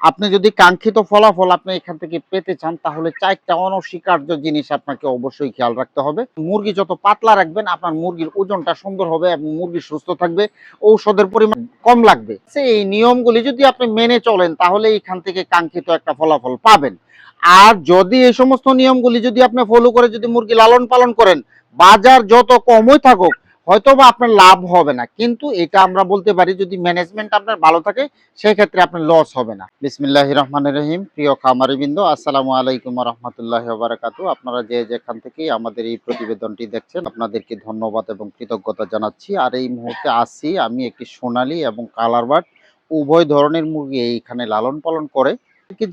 আপনি যদি কাঙ্ক্ষিত ফলাফল আপনি এখান থেকে পেতে চান, তাহলে চারটা অনস্বীকার্য জিনিস আপনাকে অবশ্যই খেয়াল রাখতে হবে। মুরগি যত পাতলা রাখবেন, আপনার মুরগির ওজনটা সুন্দর হবে এবং মুরগি সুস্থ থাকবে, ঔষধের পরিমাণ কম লাগবে। এই নিয়মগুলি যদি আপনি মেনে চলেন, তাহলে এখান থেকে কাঙ্ক্ষিত একটা ফলাফল পাবেন। আর যদি এই সমস্ত নিয়মগুলি যদি আপনি ফলো করে যদি মুরগি লালন পালন করেন, বাজার যত কমই থাকুক হয়তো বা আপনার লাভ হবে না, কিন্তু এটা আমরা বলতে পারি যদি ম্যানেজমেন্ট আপনার ভালো থাকে, সেক্ষেত্রে আপনার লস হবে না। বিসমিল্লাহ রহমান রহিম, প্রিয় খামারিবৃন্দ, আসসালামু আলাইকুম রহমতুল্লাহ বারাকাতু আপনারা যে যেখান থেকেই আমাদের এই প্রতিবেদনটি দেখছেন, আপনাদেরকে ধন্যবাদ এবং কৃতজ্ঞতা জানাচ্ছি। আর এই মুহূর্তে আসছি আমি একটি সোনালি এবং কালার বার্ড উভয় ধরনের মুরগি এইখানে লালন পালন করে।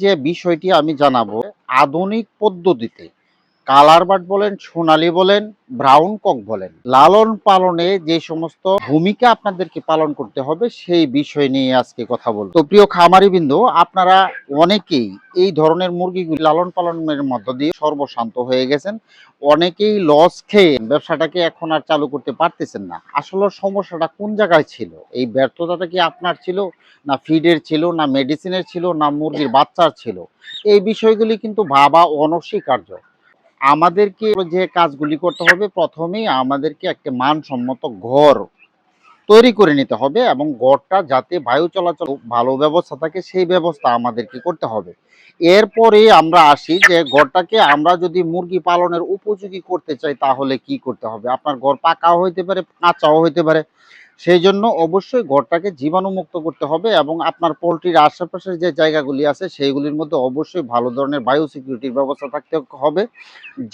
যে বিষয়টি আমি জানাব, আধুনিক পদ্ধতিতে কালার বার্ড বলেন, সোনালি বলেন, ব্রাউন কক বলেন। লালন পালনে যে সমস্ত ভূমিকা আপনাদেরকে পালন করতে হবে, সেই বিষয় নিয়ে আজকে কথা বলব। তো প্রিয় খামারি বিন্দু আপনারা অনেকেই এই ধরনের মুরগিগুলি লালন পালনের মধ্য দিয়ে সর্বশান্ত হয়ে গেছেন। অনেকেই লস খেয়ে ব্যবসাটাকে এখন আর চালু করতে পারতেছেন না। আসলে সমস্যাটা কোন জায়গায় ছিল? এই ব্যর্থতাটা কি আপনার ছিল? না ফিডের ছিল? না মেডিসিনের ছিল? না মুরগির বাচ্চার ছিল? এই বিষয়গুলি কিন্তু ভাবা অনস্বীকার্য। আমাদেরকে যে কাজগুলি করতে হবে, প্রথমেই আমাদেরকে একটা মানসম্মত ঘর তৈরি করে নিতে হবে এবং ঘরটা যাতে বায়ু চলাচল ভালো ব্যবস্থা থাকে, সেই ব্যবস্থা আমাদেরকে করতে হবে। এরপরে আমরা আসি যে ঘরটাকে আমরা যদি মুরগি পালনের উপযোগী করতে চাই, তাহলে কি করতে হবে? আপনার ঘর পাকাও হইতে পারে, কাঁচাও হইতে পারে। সেই জন্য অবশ্যই ঘরটাকে জীবাণুমুক্ত করতে হবে এবং আপনার পোলট্রির আশেপাশের যে জায়গাগুলি আছে সেইগুলির মধ্যে অবশ্যই ভালো ধরনের বায়ু সিকিউরিটির ব্যবস্থা থাকতে হবে।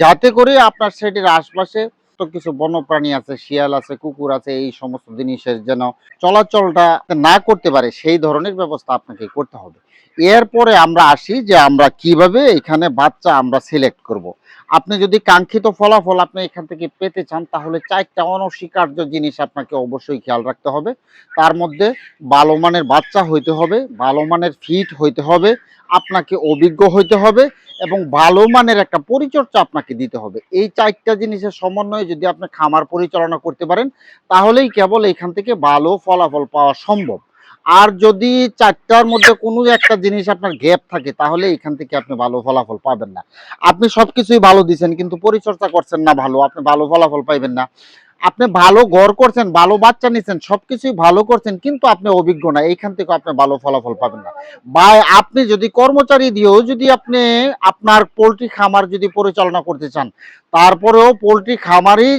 যাতে করে আপনার সেটির আশপাশে তো কিছু বন্যপ্রাণী আছে, শিয়াল আছে, কুকুর আছে, এই সমস্ত জিনিসের যেন চলাচলটা না করতে পারে, সেই ধরনের ব্যবস্থা আপনাকে করতে হবে। এরপরে আমরা আসি যে আমরা কীভাবে এখানে বাচ্চা আমরা সিলেক্ট করব। আপনি যদি কাঙ্ক্ষিত ফলাফল আপনি এখান থেকে পেতে চান, তাহলে চারটা অনস্বীকার্য জিনিস আপনাকে অবশ্যই খেয়াল রাখতে হবে। তার মধ্যে ভালো মানের বাচ্চা হইতে হবে, ভালো মানের ফিট হইতে হবে, আপনাকে অভিজ্ঞ হইতে হবে এবং ভালো মানের একটা পরিচর্যা আপনাকে দিতে হবে। এই চারটা জিনিসের সমন্বয়ে যদি আপনি খামার পরিচালনা করতে পারেন, তাহলেই কেবল এখান থেকে ভালো ফলাফল পাওয়া সম্ভব। আর যদি চারটার মধ্যে কোনো একটা জিনিস আপনার গ্যাপ থাকে, তাহলে এখান থেকে আপনি ভালো ফলাফল পাবেন না। আপনি সবকিছুই ভালো দিচ্ছেন কিন্তু পরিচর্যা করছেন না ভালো, আপনি ভালো ফলাফল পাইবেন না। আপনি ভালো ঘর করছেন, ভালো বাচ্চা নিচ্ছেন সবকিছুই ভালো করছেন, কিন্তু আপনি অভিজ্ঞ না, এইখান থেকে আপনি ভালো ফলাফল পাবেন না। বা আপনি যদি কর্মচারী দিয়েও যদি আপনি আপনার পোলট্রি খামার যদি পরিচালনা করতে চান, তারপরেও পোলট্রি খামারই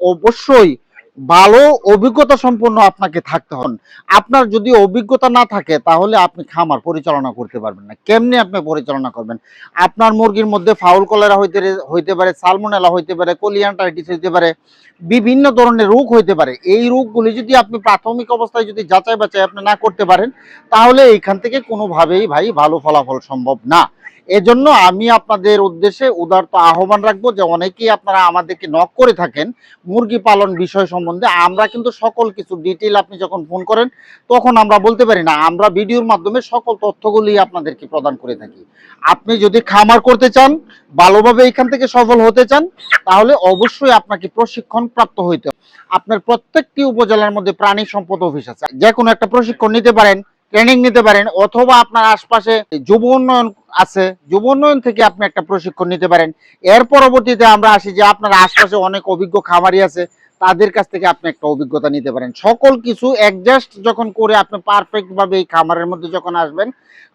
অবশ্যই ভালো অভিজ্ঞতা সম্পন্ন আপনাকে থাকতে হন আপনার যদি অভিজ্ঞতা না থাকে, তাহলে আপনি খামার পরিচালনা করতে পারবেন না। কেমনি আপনি পরিচালনা করবেন? আপনার মুরগির মধ্যে ফাউল কলেরা হইতে হইতে পারে, সালমোনেলা হইতে পারে, কোলিয়ান্টাইটিস হইতে পারে, বিভিন্ন ধরনের রোগ হইতে পারে। এই রোগগুলি যদি আপনি প্রাথমিক অবস্থায় যদি যাচাই বাছাই আপনি না করতে পারেন, তাহলে এইখান থেকে কোনোভাবেই ভাই ভালো ফলাফল সম্ভব না। এজন্য আমি আপনাদের উদ্দেশ্যে উদারত আহ্বান রাখব যে অনেকেই আপনারা আমাদেরকে নক করে থাকেন মুরগি পালন বিষয় সম্বন্ধে। আমরা কিন্তু সকল কিছু ডিটেল আপনি যখন ফোন করেন, তখন আমরা বলতে পারি না। আমরা ভিডিওর মাধ্যমে সকল তথ্যগুলি আপনাদেরকে প্রদান করে থাকি। আপনি যদি খামার করতে চান, ভালোভাবে এখান থেকে সফল হতে চান, তাহলে অবশ্যই আপনাকে প্রশিক্ষণ প্রাপ্ত হইতে আপনার প্রত্যেকটি উপজেলার মধ্যে প্রাণী সম্পদ অফিস আছে। যে কোনো একটা প্রশিক্ষণ নিতে পারেন। ট্রেনিং নিতে পারেন, অথবা আপনার আশপাশে যুব উন্নয়ন আছে, যুব উন্নয়ন থেকে আপনি একটা প্রশিক্ষণ নিতে পারেন। এর পরবর্তীতে আমরা আসি যে আপনার আশপাশে অনেক অভিজ্ঞ খামারি আছে তাদের কাছ থেকে আপনি একটা অভিজ্ঞতা নিতে পারেন। সকল কিছু অ্যাডজাস্ট যখন করে আপনি পারফেক্ট ভাবে এই খামারের মধ্যে যখন আসবেন,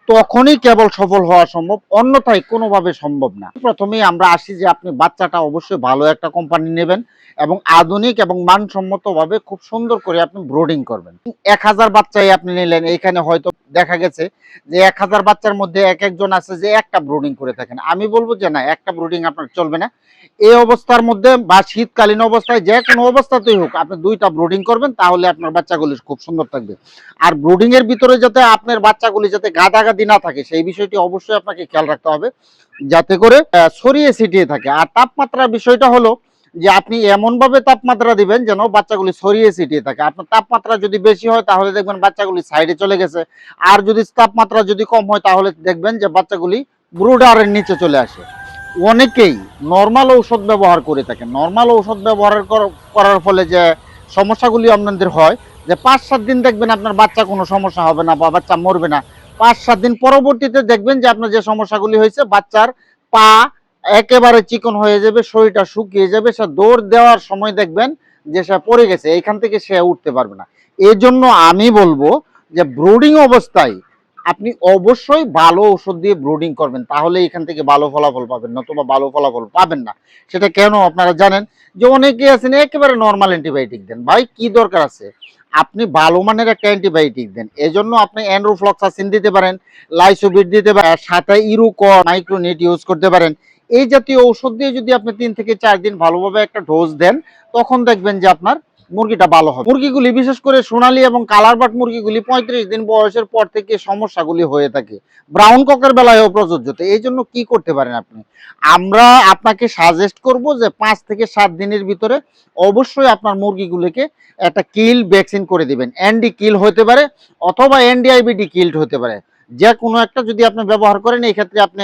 তখনই কেবল সফল হওয়া সম্ভব, অন্যথায় কোনোভাবে সম্ভব না। প্রথমেই আমরা আসি যে আপনি বাচ্চাটা অবশ্যই ভালো একটা কোম্পানি নেবেন এবং আধুনিক এবং মানসম্মত ভাবে খুব সুন্দর করে আপনি ব্রোডিং করবেন। এক হাজার বাচ্চাই আপনি নিলেন, এখানে হয়তো দেখা গেছে যে এক হাজার বাচ্চার মধ্যে এক একজন আছে যে একটা ব্রোডিং করে থাকেন। আমি বলব যে না একটা ব্রোডিং আপনার চলবে না। এই অবস্থার মধ্যে বা শীতকালীন অবস্থায় যে কোনো অবস্থাতেই হোক, আপনি দুইটা ব্রোডিং করবেন, তাহলে আপনার বাচ্চাগুলি খুব সুন্দর থাকবে। আর ব্রোডিং এর ভিতরে যাতে আপনার বাচ্চাগুলি যাতে গাদাগাদি না থাকে, সেই বিষয়টি অবশ্যই আপনাকে খেয়াল রাখতে হবে। যাতে করে ছড়িয়ে ছিটিয়ে থাকে। আর তাপমাত্রার বিষয়টা হলো যে আপনি এমন ভাবে তাপমাত্রা দিবেন যেন বাচ্চাগুলি ছড়িয়ে ছিটিয়ে থাকে। আপনার তাপমাত্রা যদি বেশি হয়, তাহলে দেখবেন বাচ্চাগুলি সাইডে চলে গেছে। আর যদি তাপমাত্রা যদি কম হয়, তাহলে দেখবেন যে বাচ্চাগুলি ব্রুডারের নিচে চলে আসে। অনেকেই নর্মাল ঔষধ ব্যবহার করে থাকেন নর্মাল ঔষধ ব্যবহার কর- করার ফলে যে সমস্যাগুলি আপনাদের হয়, যে পাঁচ সাত দিন দেখবেন আপনার বাচ্চা কোনো সমস্যা হবে না বা বাচ্চা মরবে না। পাঁচ সাত দিন পরবর্তীতে দেখবেন যে আপনার যে সমস্যাগুলি হয়েছে, বাচ্চার পা একেবারে চিকন হয়ে যাবে, শরীরটা শুকিয়ে যাবে, সে দৌড় দেওয়ার সময় দেখবেন যে সে পড়ে গেছে, এখান থেকে সে উঠতে পারবে না। এই জন্য আমি বলব যে ব্রুডিং অবস্থায় আপনি অবশ্যই ভালো ওষুধ দিয়ে ব্রুডিং করবেন, তাহলে এখান থেকে ভালো ফলাফল পাবেন, নতুবা ভালো ফলাফল পাবেন না। সেটা কেন আপনারা জানেন? যে অনেকে আছেন, একেবারে নর্মাল অ্যান্টিবায়োটিক দেন। ভাই, কি দরকার আছে? আপনি ভালো মানের একটা অ্যান্টিবায়োটিক দেন। এজন্য আপনি অ্যান্ড্রোফ্লক্সাসিন দিতে পারেন লাইসোবিট দিতে পারেন সাথে ইরুকর মাইক্রোনিট ইউজ করতে পারেন। এই জাতীয় ঔষধ দিয়ে যদি আপনি তিন থেকে চার দিন ভালোভাবে একটা ডোজ দেন, তখন দেখবেন যে আপনার মুরগিটা ভালো হবে। মুরগিগুলি বিশেষ করে সোনালি এবং কালার বাট মুরগিগুলি পঁয়ত্রিশ দিন বয়সের পর থেকে সমস্যাগুলি হয়ে থাকে। ব্রাউন ককের বেলায়ও প্রযোজ্য। তো এই জন্য কি করতে পারেন আপনি? আমরা আপনাকে সাজেস্ট করব যে পাঁচ থেকে সাত দিনের ভিতরে অবশ্যই আপনার মুরগিগুলিকে একটা কিল ভ্যাকসিন করে দিবেন। এনডি কিল হতে পারে অথবা এনডিআইবিডি কিল্ড হতে পারে। যে কোনো একটা যদি আপনি ব্যবহার করেন, এই ক্ষেত্রে আপনি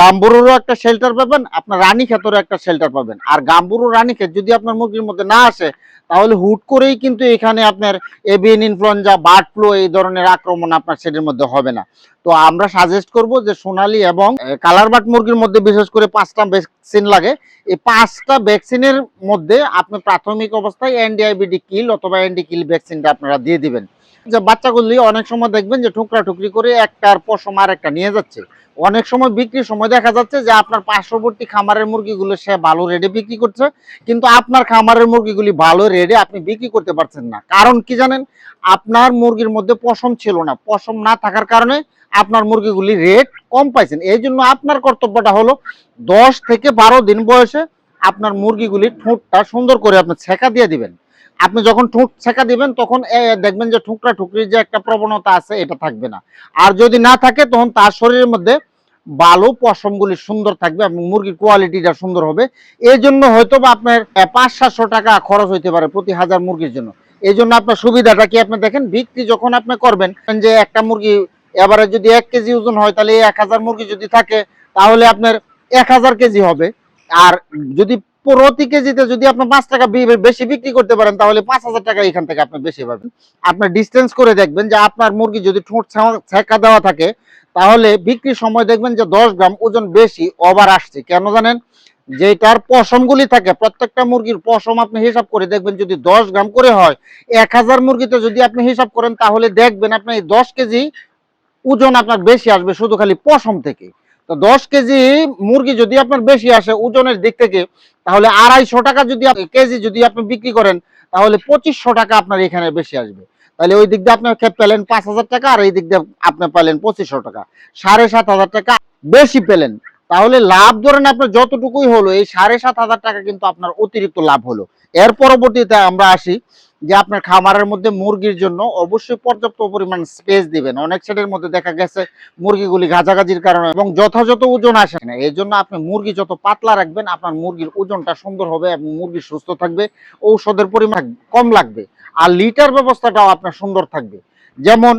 গাম্বুরুরও একটা শেল্টার পাবেন, আপনার রানী ক্ষেতেরও একটা শেল্টার পাবেন। আর গাম্বুরু রানী ক্ষেত যদি আপনার মুরগির মধ্যে না আসে, তাহলে হুট করেই কিন্তু এখানে আপনার এভিয়ান ইনফ্লুয়েঞ্জা বার্ড ফ্লু এই ধরনের আক্রমণ আপনার সেটির মধ্যে হবে না। তো আমরা সাজেস্ট করব যে সোনালি এবং কালার বাট মুরগির মধ্যে বিশেষ করে পাঁচটা ভ্যাকসিন লাগে। এই পাঁচটা ভ্যাকসিনের মধ্যে আপনি প্রাথমিক অবস্থায় এনডিআইবিডি কিল অথবা এনডি কিল ভ্যাকসিনটা আপনারা দিয়ে দিবেন। যে বাচ্চাগুলি অনেক সময় দেখবেন যে টুকরা টুকরি করে একটার পশম আর একটা নিয়ে যাচ্ছে। অনেক সময় বিক্রির সময় দেখা যাচ্ছে যে আপনার পার্শ্ববর্তী খামারের মুরগিগুলো সে ভালো রেডে বিক্রি করছে, কিন্তু আপনার খামারের মুরগিগুলি ভালো রেডে আপনি বিক্রি করতে পারছেন না। কারণ কি জানেন? আপনার মুরগির মধ্যে পশম ছিল না। পশম না থাকার কারণে আপনার মুরগিগুলি রেট কম পাইছেন। এই জন্য আপনার কর্তব্যটা হলো দশ থেকে বারো দিন বয়সে আপনার মুরগিগুলির ঠোঁটটা সুন্দর করে আপনি ছেঁকা দিয়ে দিবেন। আপনি যখন ঠোঁট ছেঁকা দিবেন, তখন দেখবেন যে ঠুকরা ঠুকরির যে একটা প্রবণতা আছে, এটা থাকবে না। আর যদি না থাকে, তখন তার শরীরের মধ্যে ভালো পশমগুলি সুন্দর থাকবে এবং মুরগির কোয়ালিটিটা সুন্দর হবে। এই জন্য হয়তো বা আপনার পাঁচ সাতশো টাকা খরচ হইতে পারে প্রতি হাজার মুরগির জন্য। এই জন্য আপনার সুবিধাটা কি আপনি দেখেন? বিক্রি যখন আপনি করবেন, যে একটা মুরগি এবারে যদি এক কেজি ওজন হয়, তাহলে এক হাজার মুরগি যদি থাকে, তাহলে আপনার এক হাজার কেজি হবে। আর যদি প্রতি কেজিতে যদি আপনি পাঁচ টাকা বেশি বিক্রি করতে পারেন, তাহলে পাঁচ হাজার টাকা এখান থেকে আপনি বেশি পাবেন। আপনার ডিস্টেন্স করে দেখবেন যে আপনার মুরগি যদি ঠোঁট ছেঁকা দেওয়া থাকে, তাহলে বিক্রির সময় দেখবেন যে দশ গ্রাম ওজন বেশি ওভার আসছে। কেন জানেন? যেটার পশমগুলি থাকে, প্রত্যেকটা মুরগির পশম আপনি হিসাব করে দেখবেন, যদি দশ গ্রাম করে হয়, এক হাজার মুরগিতে যদি আপনি হিসাব করেন, তাহলে দেখবেন আপনি দশ কেজি ওজন আপনার বেশি আসবে শুধু খালি পশম থেকে। তো দশ কেজি মুরগি যদি আপনার বেশি আসে ওজনের দিক থেকে, তাহলে আড়াইশো টাকা যদি কেজি যদি আপনি বিক্রি করেন, তাহলে পঁচিশশো টাকা আপনার এখানে বেশি আসবে। তাহলে ওই দিক দিয়ে আপনি পেলেন পাঁচ হাজার টাকা, আর এই দিক দিয়ে আপনি পেলেন পঁচিশশো টাকা। সাড়ে সাত হাজার টাকা বেশি পেলেন। তাহলে লাভ ধরেন আপনার যতটুকুই হলো, এই সাড়ে সাত হাজার টাকা কিন্তু আপনার অতিরিক্ত লাভ হলো। এর পরবর্তীতে আমরা আসি যে আপনার খামারের মধ্যে মুরগির জন্য অবশ্যই পর্যাপ্ত পরিমাণ স্পেস দিবেন। অনেক সেটের মধ্যে দেখা গেছে মুরগিগুলি গাজাগাজির কারণে এবং যথাযথ ওজন আসে না। এই জন্য আপনি মুরগি যত পাতলা রাখবেন, আপনার মুরগির ওজনটা সুন্দর হবে এবং মুরগি সুস্থ থাকবে, ঔষধের পরিমাণ কম লাগবে আর লিটার ব্যবস্থাটাও আপনার সুন্দর থাকবে। যেমন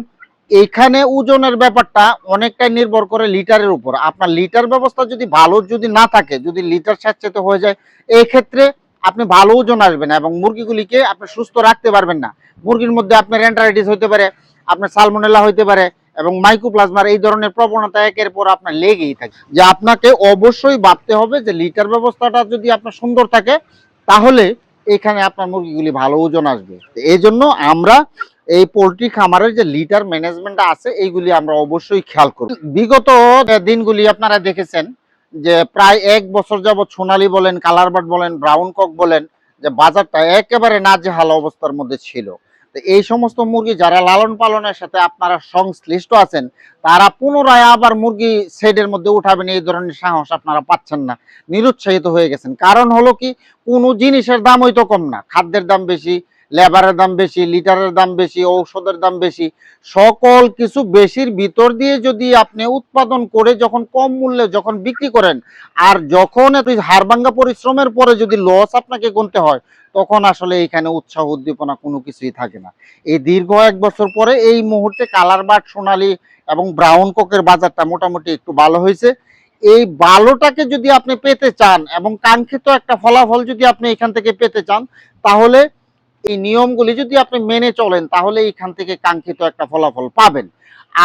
এখানে ওজনের ব্যাপারটা অনেকটাই নির্ভর করে লিটারের উপর। আপনার লিটার ব্যবস্থা যদি ভালো যদি না থাকে, যদি লিটার স্যাঁতস্যাঁতে হয়ে যায় এই ক্ষেত্রে আপনি ভালো ওজন আসবে না এবং মুরগিগুলিকে আপনি সুস্থ রাখতে পারবেন না। মুরগির মধ্যে আপনার এন্টারাইটিস হতে পারে, আপনার সালমোনেলা হতে পারে এবং মাইকোপ্লাজমার এই ধরনের প্রবণতা একের পর আপনার লেগেই থাকে। যে আপনাকে অবশ্যই ভাবতে হবে যে লিটার ব্যবস্থাটা যদি আপনার সুন্দর থাকে, তাহলে এখানে আপনার মুরগিগুলি ভালো ওজন আসবে। এই জন্য আমরা এই পোলট্রি খামারের যে লিটার ম্যানেজমেন্ট আছে, এইগুলি আমরা অবশ্যই খেয়াল করব। বিগত দিনগুলি আপনারা দেখেছেন যে প্রায় এক বছর যাবৎ সোনালী বলেন কালার বার্ড বলেন, ব্রাউন কক বলেন, যে বাজারটা একেবারে নাজেহাল অবস্থার মধ্যে ছিল। তো এই সমস্ত মুরগি যারা লালন পালনের সাথে আপনারা সংশ্লিষ্ট আছেন, তারা পুনরায় আবার মুরগি শেডের মধ্যে উঠাবেন, এই ধরনের সাহস আপনারা পাচ্ছেন না, নিরুৎসাহিত হয়ে গেছেন। কারণ হলো কি, কোনো জিনিসের দাম হয়তো কম না, খাদ্যের দাম বেশি লেবারের দাম বেশি, লিটারের দাম বেশি, ঔষধের দাম বেশি, সকল কিছু বেশির ভিতর দিয়ে যদি আপনি উৎপাদন করে যখন কম মূল্যে যখন বিক্রি করেন, আর যখন এত হাড়ভাঙ্গা পরিশ্রমের পরে যদি লস আপনাকে গুনতে হয়, তখন আসলে এখানে উৎসাহ উদ্দীপনা কোনো কিছুই থাকে না। এই দীর্ঘ এক বছর পরে এই মুহূর্তে কালার বাট সোনালি এবং ব্রাউন কোকের বাজারটা মোটামুটি একটু ভালো হয়েছে। এই ভালোটাকে যদি আপনি পেতে চান এবং কাঙ্ক্ষিত একটা ফলাফল যদি আপনি এখান থেকে পেতে চান, তাহলে এই নিয়মগুলি যদি আপনি মেনে চলেন, তাহলে এখান থেকে কাঙ্ক্ষিত একটা ফলাফল পাবেন।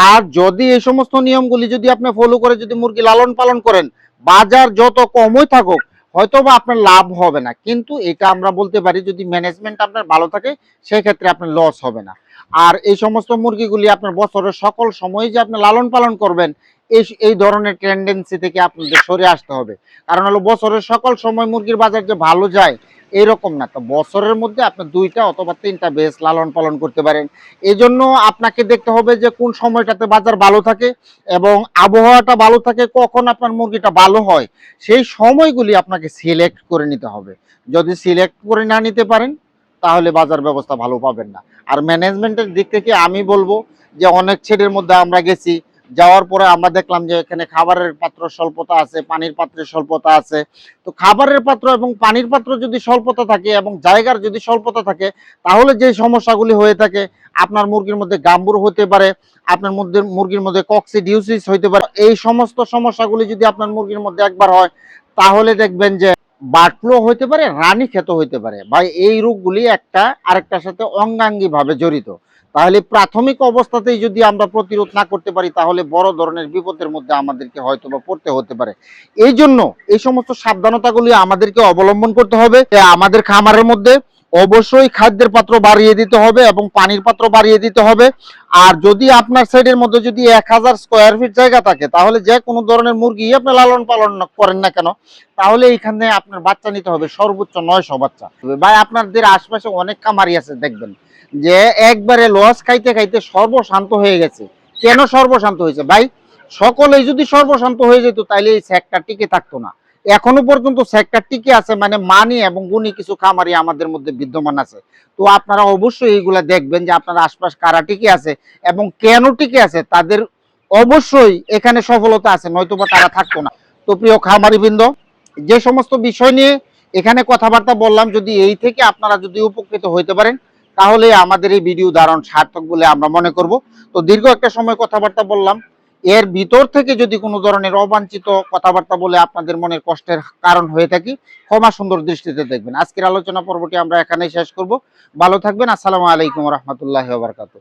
আর যদি এই সমস্ত নিয়মগুলি যদি আপনি ফলো করে যদি মুরগি লালন পালন করেন, বাজার যত কমই থাকুক হয়তো বা আপনার লাভ হবে না। কিন্তু এটা আমরা বলতে পারি, যদি ম্যানেজমেন্ট আপনার ভালো থাকে, সেক্ষেত্রে আপনার লস হবে না। আর এই সমস্ত মুরগিগুলি আপনার বছরের সকল সময় যে আপনি লালন পালন করবেন, এই এই ধরনের টেন্ডেন্সি থেকে আপনাদের সরে আসতে হবে। কারণ হলো বছরের সকল সময় মুরগির বাজার যে ভালো যায় এরকম না। তো বছরের মধ্যে আপনি দুইটা অথবা তিনটা বেশ লালন পালন করতে পারেন। এই জন্য আপনাকে দেখতে হবে যে কোন সময়টাতে বাজার ভালো থাকে এবং আবহাওয়াটা ভালো থাকে, কখন আপনার মুরগিটা ভালো হয়, সেই সময়গুলি আপনাকে সিলেক্ট করে নিতে হবে। যদি সিলেক্ট করে না নিতে পারেন, তাহলে বাজার ব্যবস্থা ভালো পাবেন না। আর ম্যানেজমেন্টের দিক থেকে আমি বলব যে অনেক ছেলের মধ্যে আমরা গেছি যাওয়ার পরে আমরা দেখলাম যে এখানে খাবারের পাত্র স্বল্পতা আছে, পানির পাত্রের স্বল্পতা আছে। তো খাবারের পাত্র এবং পানির পাত্র যদি স্বল্পতা থাকে এবং জায়গার যদি স্বল্পতা থাকে, তাহলে যে সমস্যাগুলি হয়ে থাকে, আপনার মুরগির মধ্যে গাম্বুর হতে পারে, আপনার মধ্যে মুরগির মধ্যে কক্সিডিউসিস হইতে পারে, এই সমস্ত সমস্যাগুলি যদি আপনার মুরগির মধ্যে একবার হয়, তাহলে দেখবেন যে বার্ড ফ্লু হইতে পারে, রানী ক্ষেত হইতে পারে। বা এই রোগগুলি একটা আরেকটার সাথে অঙ্গাঙ্গিভাবে জড়িত। তাহলে প্রাথমিক অবস্থাতেই যদি আমরা প্রতিরোধ না করতে পারি, তাহলে বড় ধরনের বিপদের মধ্যে আমাদেরকে হয়তো বা পড়তে হতে পারে। এই জন্য এই সমস্ত সাবধানতাগুলি আমাদেরকে অবলম্বন করতে হবে আমাদের খামারের মধ্যে অবশ্যই খাদ্যের পাত্র বাড়িয়ে দিতে হবে এবং পানির পাত্র বাড়িয়ে দিতে হবে। আর যদি আপনার সাইডের মধ্যে যদি এক হাজার স্কোয়ার ফিট জায়গা থাকে, তাহলে যে কোনো ধরনের মুরগি আপনি লালন পালন করেন না কেন, তাহলে এইখানে আপনার বাচ্চা নিতে হবে সর্বোচ্চ নয়শো বাচ্চা। ভাই, আপনাদের আশপাশে অনেক খামারি আছে, দেখবেন। যে একবারে লস খাইতে খাইতে সর্বশান্ত হয়ে গেছে। কেন সর্বশান্ত হয়েছে? ভাই, সকলেই যদি সর্বশান্ত হয়ে যেত, তাইলে এই সেক্টর টিকে থাকতো না। এখনও পর্যন্ত সেক্টর টিকে আছে মানে মানি এবং গুণী কিছু খামারি আমাদের মধ্যে বিদ্যমান আছে। তো আপনারা অবশ্যই এইগুলা দেখবেন যে আপনার আশপাশ কারা টিকে আছে এবং কেন টিকে আছে, তাদের অবশ্যই এখানে সফলতা আছে, নয়তোবা তারা থাকতো না। তো প্রিয় খামারি বৃন্দ যে সমস্ত বিষয় নিয়ে এখানে কথাবার্তা বললাম, যদি এই থেকে আপনারা যদি উপকৃত হইতে পারেন তাহলে আমাদের এই ভিডিও ধারণ সার্থক বলে আমরা মনে করব। তো দীর্ঘ একটা সময় কথাবার্তা বললাম। এর ভিতর থেকে যদি কোনো ধরনের অবাঞ্ছিত কথাবার্তা বলে আপনাদের মনের কষ্টের কারণ হয়ে থাকি, ক্ষমা সুন্দর দৃষ্টিতে দেখবেন। আজকের আলোচনা পর্বটি আমরা এখানেই শেষ করব। ভালো থাকবেন। আসসালামু আলাইকুম রহমতুল্লাহ বারকাতু